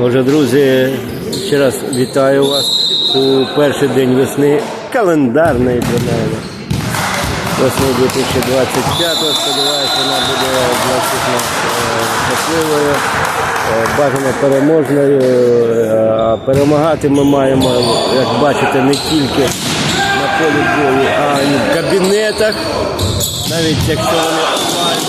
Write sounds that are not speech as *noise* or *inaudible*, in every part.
Отже, друзі, ще раз вітаю вас у перший день весни, календарної принаймні. Весни 2025-го, Сподіваюся, вона буде для е, щасливою, е, бажано переможною. Е, А перемагати ми маємо, як бачите, не тільки на полі бою, а й в кабінетах, навіть якщо вони онлайн.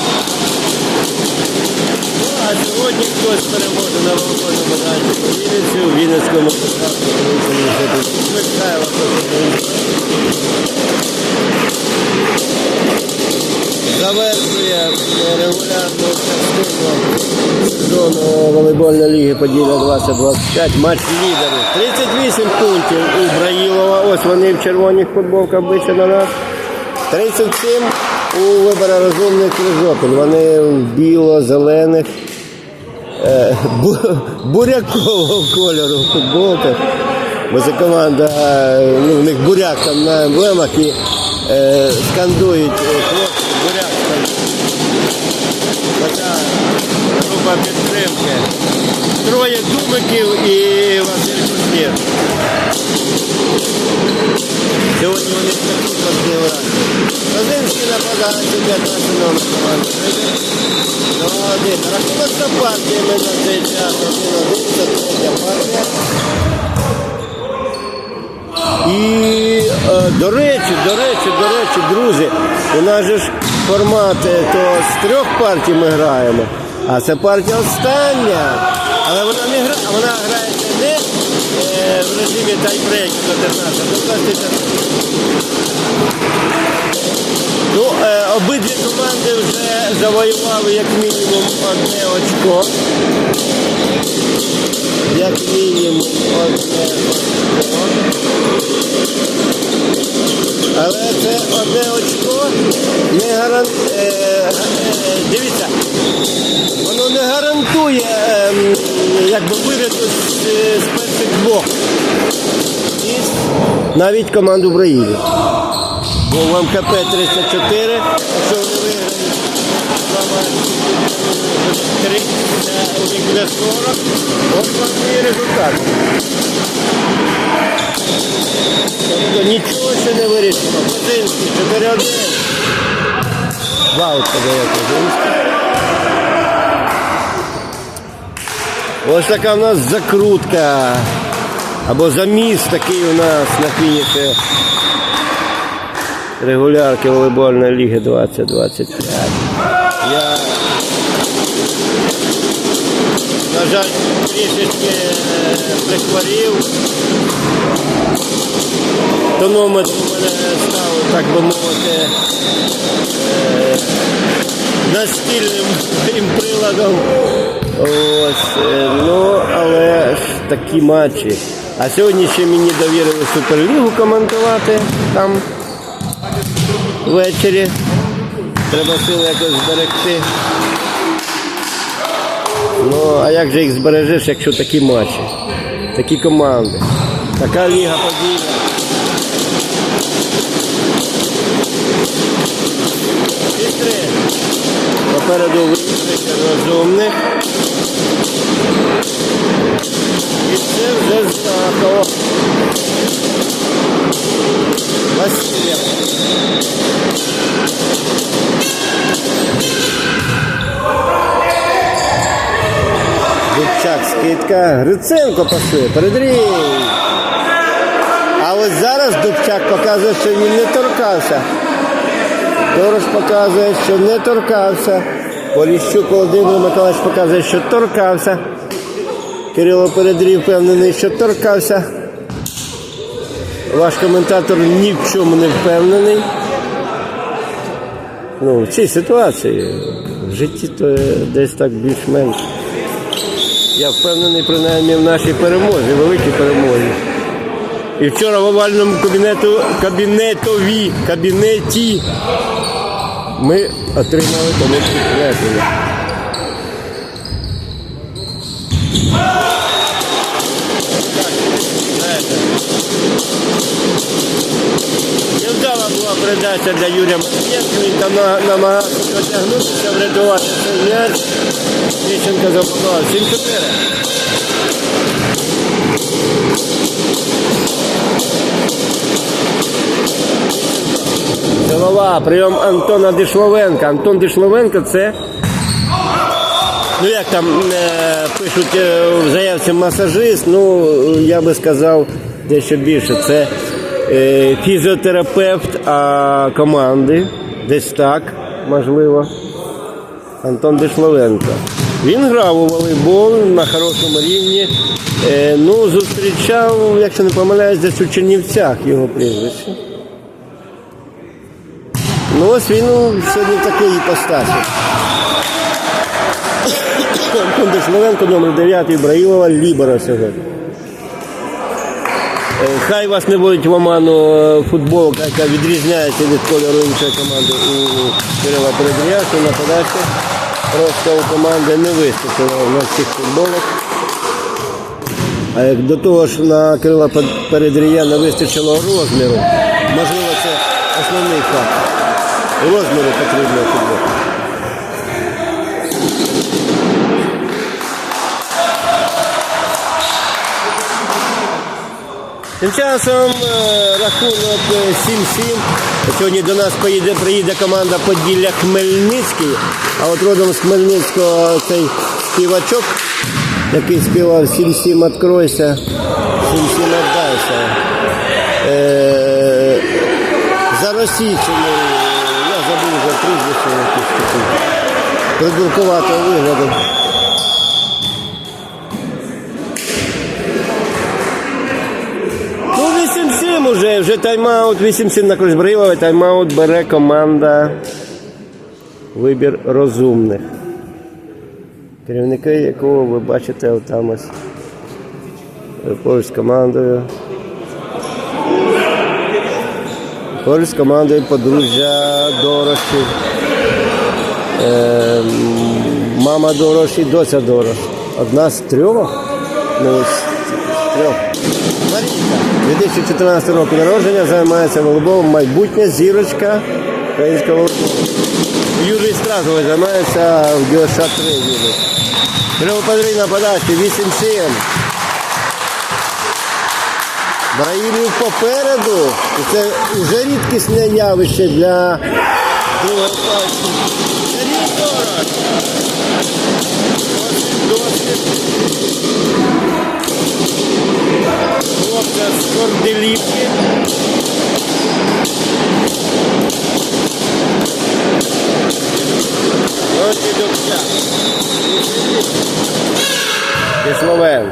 Ну, а сьогодні хтось переможе на волейбольному майданчику Вінниці, у Вінницькому. Михайло Завершує регулярну частину сезону волейбольної ліги Поділля 2025. Матч лідерів. 38 пунктів у Браїлова. Ось вони в червоних футболках биті на нас. 37 у вибора розумних Крижопіль. Вони в біло-зелених бурякового кольору футболка. Бо це команда, е, ну, в них буряк там на емблемах і е, скандують е, хлопці, буряк там. Така група підтримки. Троє думиків і Василь Кушнір. Сьогодні вони в таку важливу раді. Розинський нападає 15 номер команди. Це третя партія. І е, до речі, до речі, до речі, друзі, у нас же ж формат е, то з трьох партій ми граємо, а це партія остання. Але вона не гра, вона е, в режимі тайбрейку до 13, а до 20. Ну, е, обидві команди вже завоювали як мінімум одне очко. Як мінімум одне очко. Але це одне очко не гарантує. дивіться, воно не гарантує е, м, якби виряду з, з перших двох. І навіть команду Браїлі. Бо в МКП 34, якщо вони виграють три, у них буде 40. Ось вам і результат. Тобто нічого ще не вирішено. Козинський 4-1. Вау, Козинський. Ось така у нас закрутка. Або заміс такий у нас на фініші регулярки волейбольної ліги 2025. Я, на жаль, трішечки е, прихворів. Тонометр у мене став, так би мовити, е, настільним *laughs* приладом. Ось, е, ну, але ж такі матчі. А сьогодні ще мені довірили Суперлігу коментувати там ввечері. Треба сили якось зберегти. Ну, а як же їх збережеш, якщо такі матчі, такі команди, така ліга подійна. І. Попереду виїжджає розумних. І це вже знаково. Васильєв. Дубчак скидка. Гриценко пасує. Передрій. А ось зараз Дубчак показує, що він не торкався. Торош показує, що не торкався. Поліщук Володимир Миколаївич показує, що торкався. Кирило Передрій впевнений, що торкався. Ваш коментатор ні в чому не впевнений. Ну, в цій ситуації в житті то десь так більш-менш. Я впевнений принаймні в нашій перемозі, великій перемозі. І вчора в овальному кабінету, кабінетові, кабінеті ми отримали підкреслення. Невдала була придача для Юрія Матвієнка, він там намагався протягнутися, врятувати цей м'яч. Дівчинка запакувала. 7-4. Голова, прийом Антона Дишловенка. Антон Дишловенко це Ну як там е, пишуть е, в заявці масажист, ну я би сказав дещо більше. Це е, фізіотерапевт а, команди. Десь так, можливо. Антон Дишловенко. Він грав у волейбол на хорошому рівні. Е, ну, зустрічав, якщо не помиляюсь, десь у Чернівцях його прізвище. Ну, ось він сьогодні в такій іпостасі. Антон Дешновенко, номер 9 Ібраїлова, Лібера сьогодні. Е, Хай вас не вводить в оману е, футболка, яка відрізняється від кольору іншої команди у Кирила Передрія, що на подачі просто у команди не вистачило на всіх футболок. А як до того ж на Кирила Передрія не вистачило розміру, можливо, це основний факт. Розміру потрібно футболки. Тим часом е, рахунок е, 7-7. Сьогодні до нас поїде, приїде команда Поділля Хмельницький. А от родом з Хмельницького цей співачок, який співав 7-7 откройся, 7-7 отдайся. Е, за російщиною, я забув вже прізвище якесь таке. Придуркуватого вигляду. 8-7 уже, вже тайм-аут, 8-7 на користь Браїлова, тайм-аут бере команда вибір розумних. Керівники якого ви бачите отам ось е, поруч з командою. Поруч з командою подружжя Дорошів. Е, мама Дорош і доця Дорош. Одна з трьох. Ну, з трьох. Марійка, 2014 року народження, займається волейболом, майбутня зірочка українського волейболу. Юрій Стразовий займається в ДЮСШ 3 Юрій. Кривопадрій на подачі 8-7. Браїлів попереду. Це вже рідкісне явище для другої партії. Дорож. Хлопця з Корделівки. Дубця. Кисловен.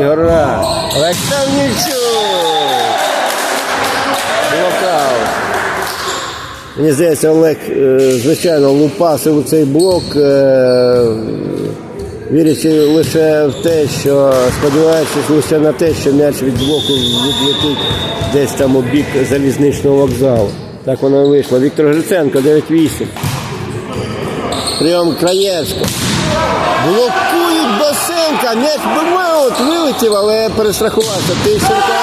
Ігора. Олександр Нічук. Блокаут. Мені здається, Олег, е, звичайно, лупасив у цей блок, е, вірячи лише в те, що сподіваючись лише на те, що м'яч від блоку відлетить десь там у бік залізничного вокзалу. Так воно і вийшло. Віктор Гриценко, 9-8. Прийом Краєвська. Блокують Басенка. М'яч бимаут вилетів, але перестрахувався. Тищенка.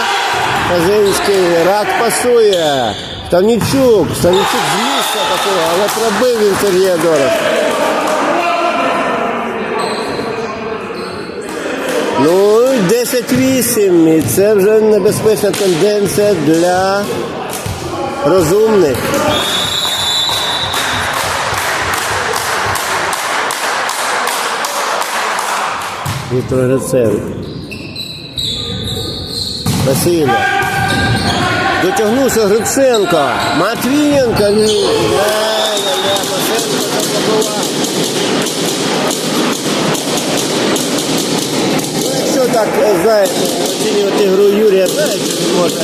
Казинський. Рак пасує. Ставнічук. Ставнічук з місця такого, але пробив він Сергія Дорож. Ну, 10-8. І це вже небезпечна тенденція для розумних. Віктор Гриценко. Василь. Дотягнувся Гриценко. Матвієнко. Ля, ля, ля, Матвієнко заблокував. Ну, якщо так, знаєте, оцінювати гру Юрія, знаєте, може,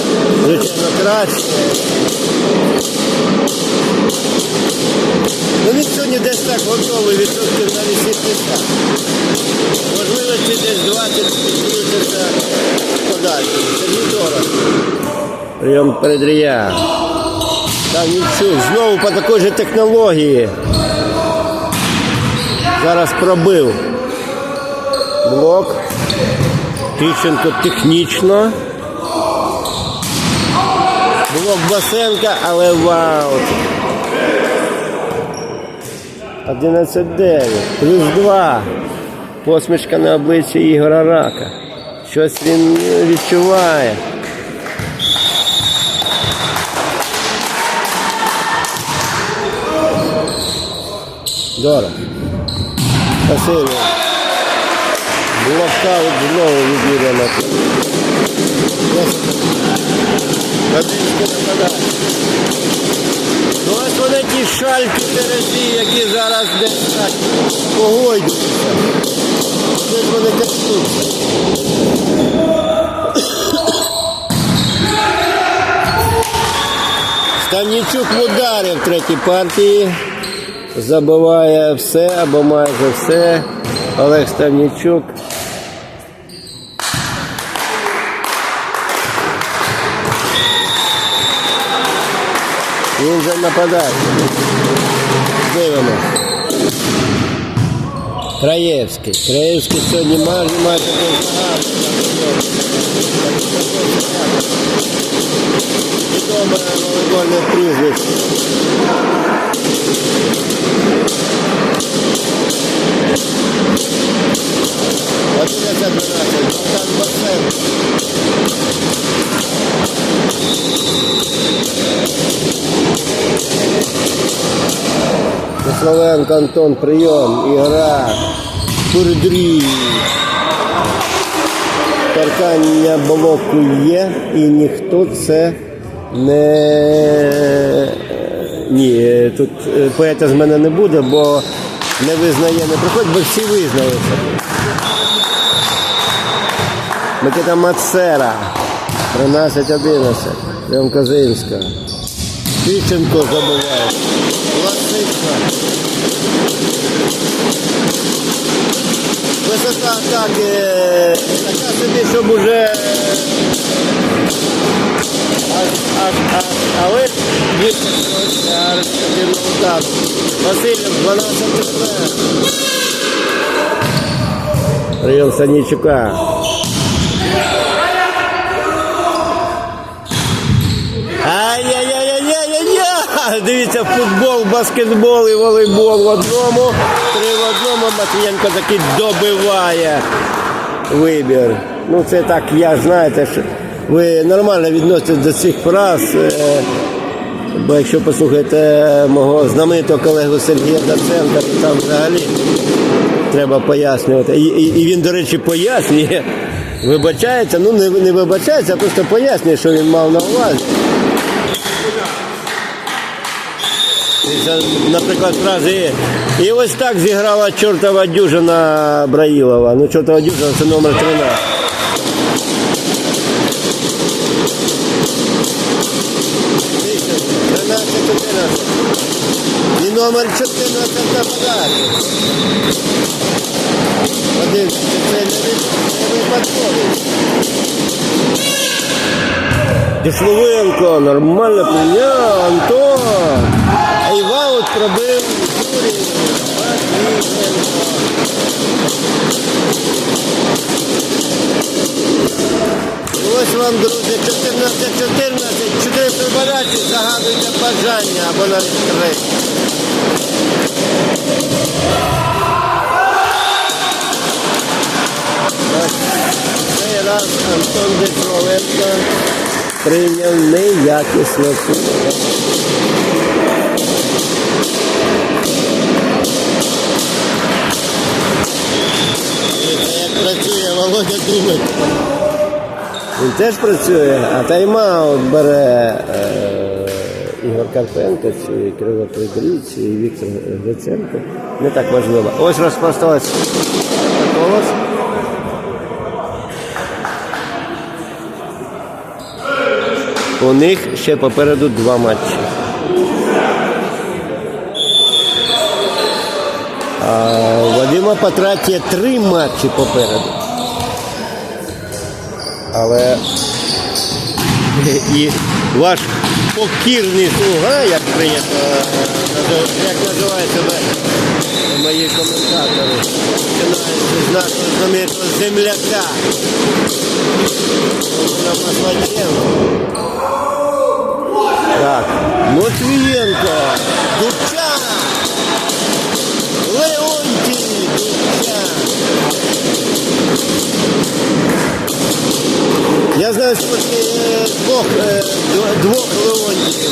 звичайно, краще. Ну він сьогодні десь так готовий відсотків на 80. Можливості десь 20 підключиться подальше. Сергій Дорог. Прийом передрія. Там Нічук. Знову по такій же технології. Зараз пробив. Блок. Тищенко технічно. Блок Басенка, але вау. 11-9. Плюс 2. Посмішка на обличчі Ігора Рака. Щось він відчуває. Дорого. Василь. Блокаут знову від Юрія Матвієва. Бабинський нападає. Ну ось вони ті шальки терезі, які зараз десь так погойдуються. Де ж вони качнуться? Станічук в ударі в третій партії. Забиває все або майже все. Олег Ставнічук. Він вже нападає. Дивимось. Краєвський. Краєвський сьогодні майже майже непогано. Відоме волейбольне прізвище. Одинадцять дванадцять. Богдан Баценко. Словенко Антон, прийом, ігра, Курдрій. Торкання блоку є, і ніхто це не. Ні, тут е, поета з мене не буде, бо не визнає, не приходить, бо всі визнаються. Микита Мацера, 13-11, Леон Козинська. Тищенко забуває. Ласичка. Висота атаки така собі, щоб уже аж, аж, аж, але вистачилося результативного удару. Васильєв 12 хвилин. Прийом Санічука. Дивіться, футбол, баскетбол і волейбол в одному. Три в одному. Матвієнко таки добиває вибір. Ну це так, я знаєте, що ви нормально відноситесь до цих фраз. е, Бо якщо послухаєте мого знаменитого колегу Сергія Даценка, то там взагалі треба пояснювати. І, і, і він, до речі, пояснює. Вибачається, ну не, не вибачається, а просто пояснює, що він мав на увазі. І це, Наприклад, фрази. І ось так зіграла чортова дюжина Браїлова. Ну, чортова дюжина це номер 13. І номер 14 нападає. Один, це не, випадковий. Дішловенко, нормально прийняв, Антон. Іваут Юрій Ось вам, друзі, 14-14, 4 передачі, загадуйте бажання або навіть три. Цей раз Антон Декровенко прийняв неякісну футбол. Дивіться, Як працює Володя Думик. Він теж працює, а тайм-аут бере е, Ігор Карпенко, чи Кирило Прибрій, чи Віктор Гриценко. Не так важливо. Ось розпосталась голос. У них ще попереду два матчі. А Вадима Патрат три матчі попереду. Але і ваш покірний слуга, як прийнято, е, як називають себе мої коментатори, починаючи з нашого знаменитого земляка. Так, Матвієнко, Дубчан, Леонтій, Дубчан. Я знаю сьогодні е, двох, е, дв- двох Леонтів.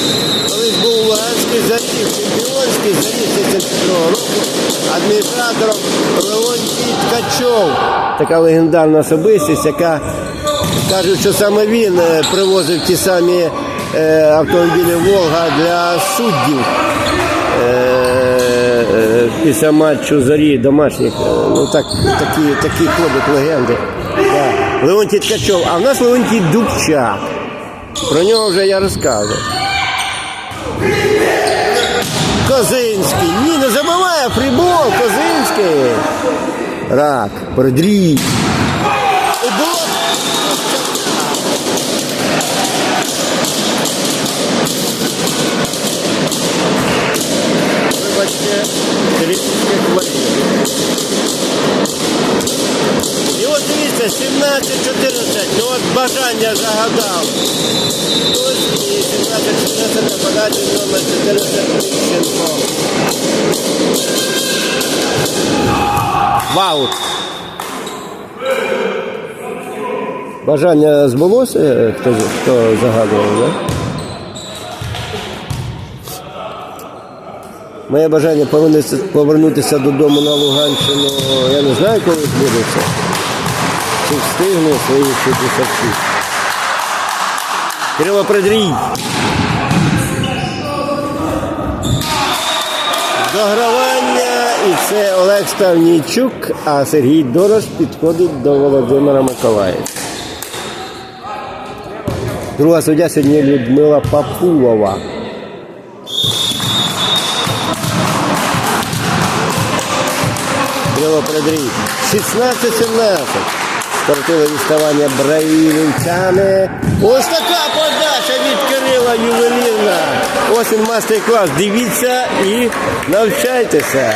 Колись був Луганський зарів, чемпіонський зарів 72 року, адміністратором Леонтій Ткачов. Така легендарна особистість, яка кажуть, що саме він е, привозив ті самі автомобілі Волга для суддів. Після матчу зорі домашніх, ну так, такі, такі хлопець легенди. Да. Леонтій Ткачов, а в нас Леонтій Дубчак. Про нього вже я розказував. Козинський. Ні, не забуває фрібол, Козинський. Рак, передрій. І було Вибачте, трішки хворію. І от дивіться, 17-14, ну от бажання загадав. І 17-14 на подачі номер 14 Міщенко. Вау! Бажання збулося, хто, хто загадував? Да? Моє бажання повернутися додому на Луганщину, я не знаю, коли збудеться. Чи встигну свої 66. Кривопредрій. Догравання і це Олег Ставнійчук, а Сергій Дорош підходить до Володимира Миколаєва. Друга суддя сьогодні Людмила Папулова. Кривопредрій. 16-17. Стартове відставання браїльцями. Ось така подача від Кирила Ювелірна. Ось він мастер-клас. Дивіться і навчайтеся.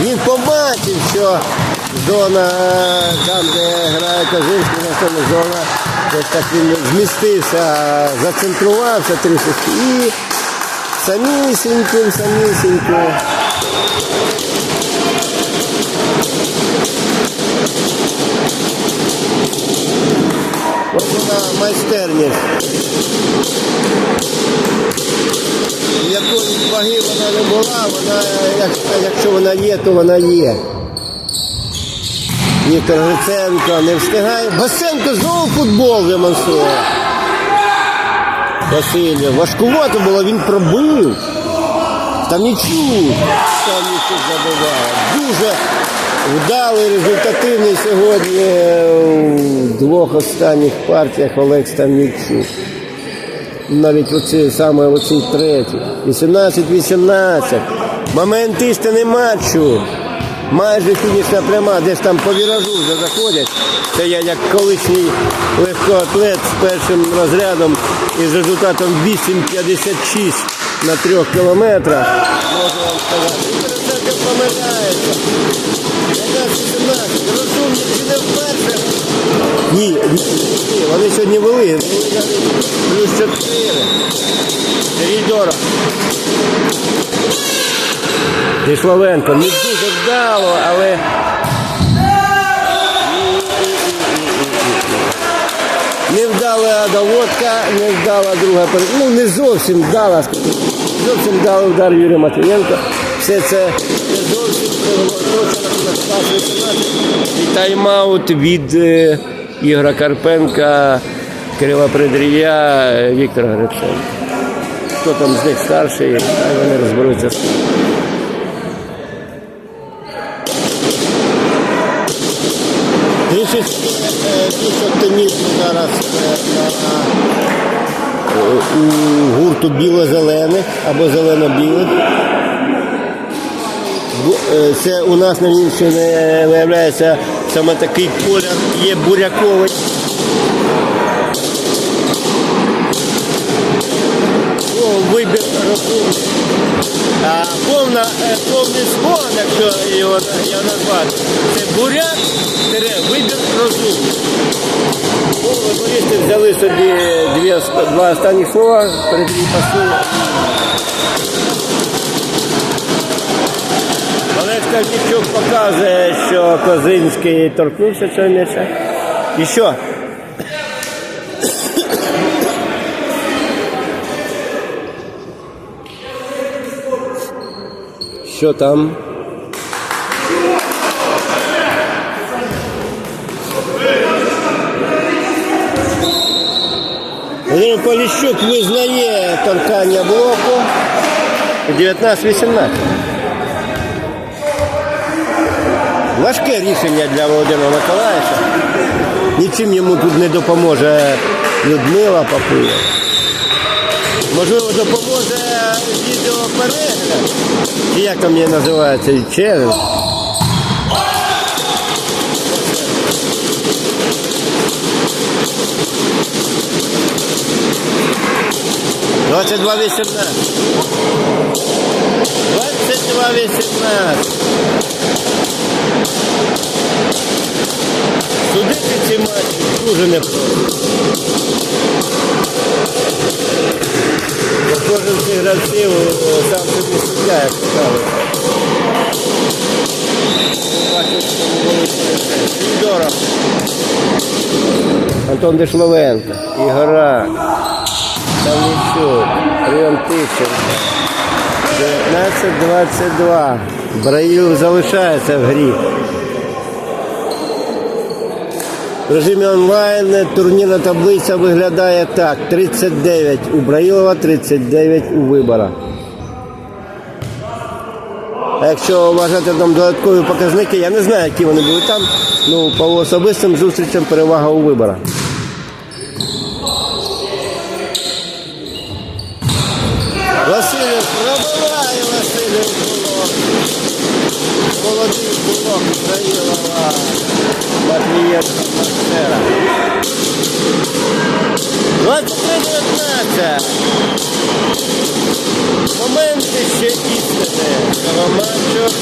Він побачив, що зона, там, де грає Козинський, на тому зона, так він змістився, зацентрувався трішечки і самісіньким, самісіньким. Ось вона майстерність. Якої ваги вона не була, вона, як- якщо вона є, то вона є. Віктор Гриценко не встигає. Басенко знову футбол демонструє. Василь, важкувато було, він пробив. Там нічого. Там нічого забиває. Дуже вдалий, результативний сьогодні в двох останніх партіях Олег Ставнічук. Навіть оці, саме оцій третій. 18-18. Момент істини матчу. Майже фінішна пряма, десь там по віражу вже заходять. Це я як колишній легкоатлет з першим розрядом із результатом 8,56 на трьох кілометрах. Можу вам сказати. І Пересадка помиляється. 11-17. Розумні вперше. Ні, ні, вони сьогодні. Вели плюс 4. Сергій Дорог. Дішловенко не дуже вдало, але. Не вдала доводка, не вдала друга Ну не зовсім вдала, зовсім вдалий удар Юрія Матвієнка. Все це не зовсім привело точно на клас 18. І тайм-аут від е, Ігора Карпенка, Кирила Предрія, Віктора Гриценка. Хто там з них старший, хай вони розберуться. Трішечки оптимізм зараз е, е, у гурту біло-зелених або зелено-білих. Е, Це у нас на Львівщині е, виявляється саме такий колір є буряковий. О, вибір розумний. А повна, е, повний слоган, якщо його, його назвати, це буряк, вибір розумний. Футболісти взяли собі дві, два останні слова, перед дві пасує. Олег Кальничук показує, що Козинський торкнувся цього м'яча. І що? Що там? Володимир Поліщук визнає торкання блоку 19-18. Важке рішення для Володимира Миколаївича. Нічим йому тут не допоможе Людмила Папуя. Можливо, допоможе відеоперегляд. Чи як там її називається? Челендж. Двадцять два вісімнадцять. Двадцять два вісімнадцять. Судити ці матчі дуже непросто. Кожен з гравців сам собі суддя, як сказали. Антон Дешловенко, Ігора, Тавнічук, Прийом Тищенко. 19-22. Браїл залишається в грі. В режимі онлайн турнірна таблиця виглядає так: 39 у Браїлова, 39 у вибора. А якщо вважати там додаткові показники, я не знаю, які вони були там. Ну, по особистим зустрічам перевага у вибора. Васильов пробиває Васильов було. Молодий булок Заїлова. Матвієнко Марсера. 23-19. Моменти ще істини матчу.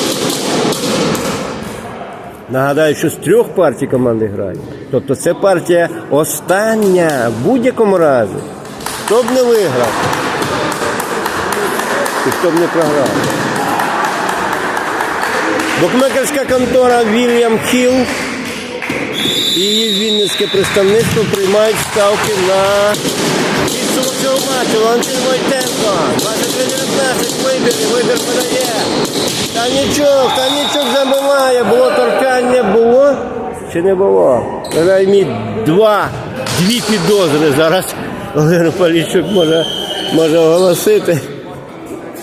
Нагадаю, що з трьох партій команди грають. Тобто це партія остання в будь-якому разі. Хто б не виграв і хто б не програв. Букмекерська контора Вільям Хілл і вінницьке представництво приймають ставки на підсумок цього матчу. Валентин Войтенко, 23-19, вибір, вибір подає. Танічок, Танічок забиває, було торкання, було чи не було? Принаймні два, дві підозри зараз Олег Поліщук може, може оголосити.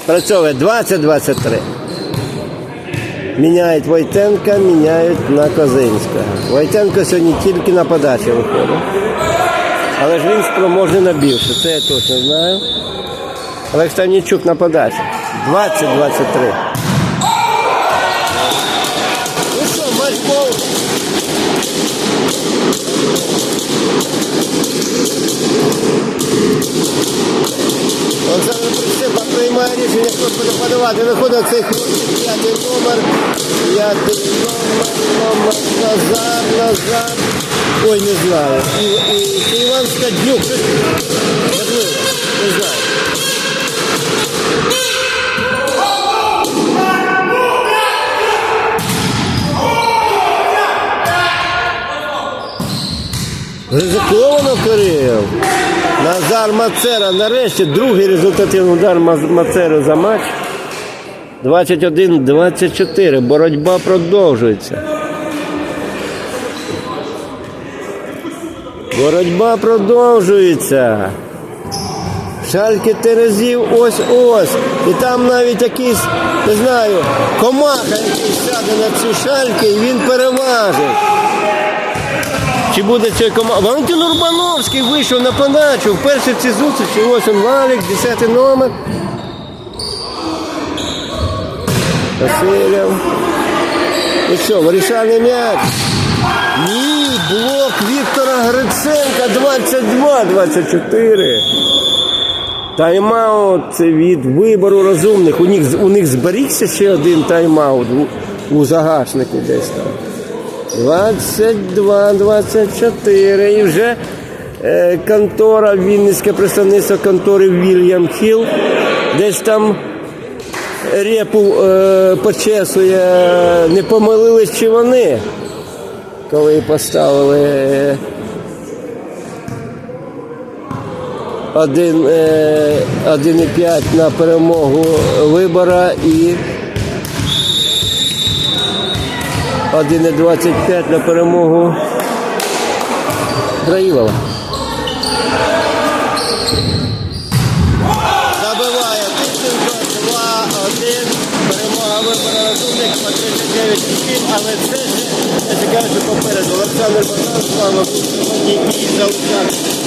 Працьовує 20-23. Міняють Войтенка, міняють на Козинського. Войтенко сьогодні тільки на подачі виходить. Але ж він спроможний на більше, це я точно знаю. Олег Станічук на подачі. 20-23. Ну що, матч був. Олександр Прищепа приймає рішення, хто буде подавати. Виходить цей п'ятий номер, п'ятий номер, номер, Назар, Назар. Ой, не знаю. І, і, це Іван Скаднюк. Не знаю. Ризиковано Кирил. Назар Мацера. Нарешті другий результативний удар Мацери за матч. 21-24. Боротьба продовжується. Боротьба продовжується. Шальки Терезів ось-ось. І там навіть якийсь, не знаю, комаха якийсь сяде на ці шальки і він переважить. Чи буде цей команда? Валентин Урбановський вийшов на подачу. Вперше в цій зустрічі. Ось він Валік, 10 номер. Васильєв. І що, вирішальний м'яч. Ні, блок Віктора Гриценка 22-24. Тайм-аут від вибору розумних. У них, у них зберігся ще один тайм-аут у, у загашнику десь там. 22, 24. І вже е, контора, Вінницьке представництво контори Вільям Хіл. Десь там репу е, почесує, не помилились чи вони, коли поставили е, один, е, 1,5 на перемогу вибора і 1,25 на перемогу Браїлова. Забиває Тищенко 2-1. Перемога вибора розумник по 39 очків, але це ж, я що попереду. Олександр Богдан, слава Богу, і залучати.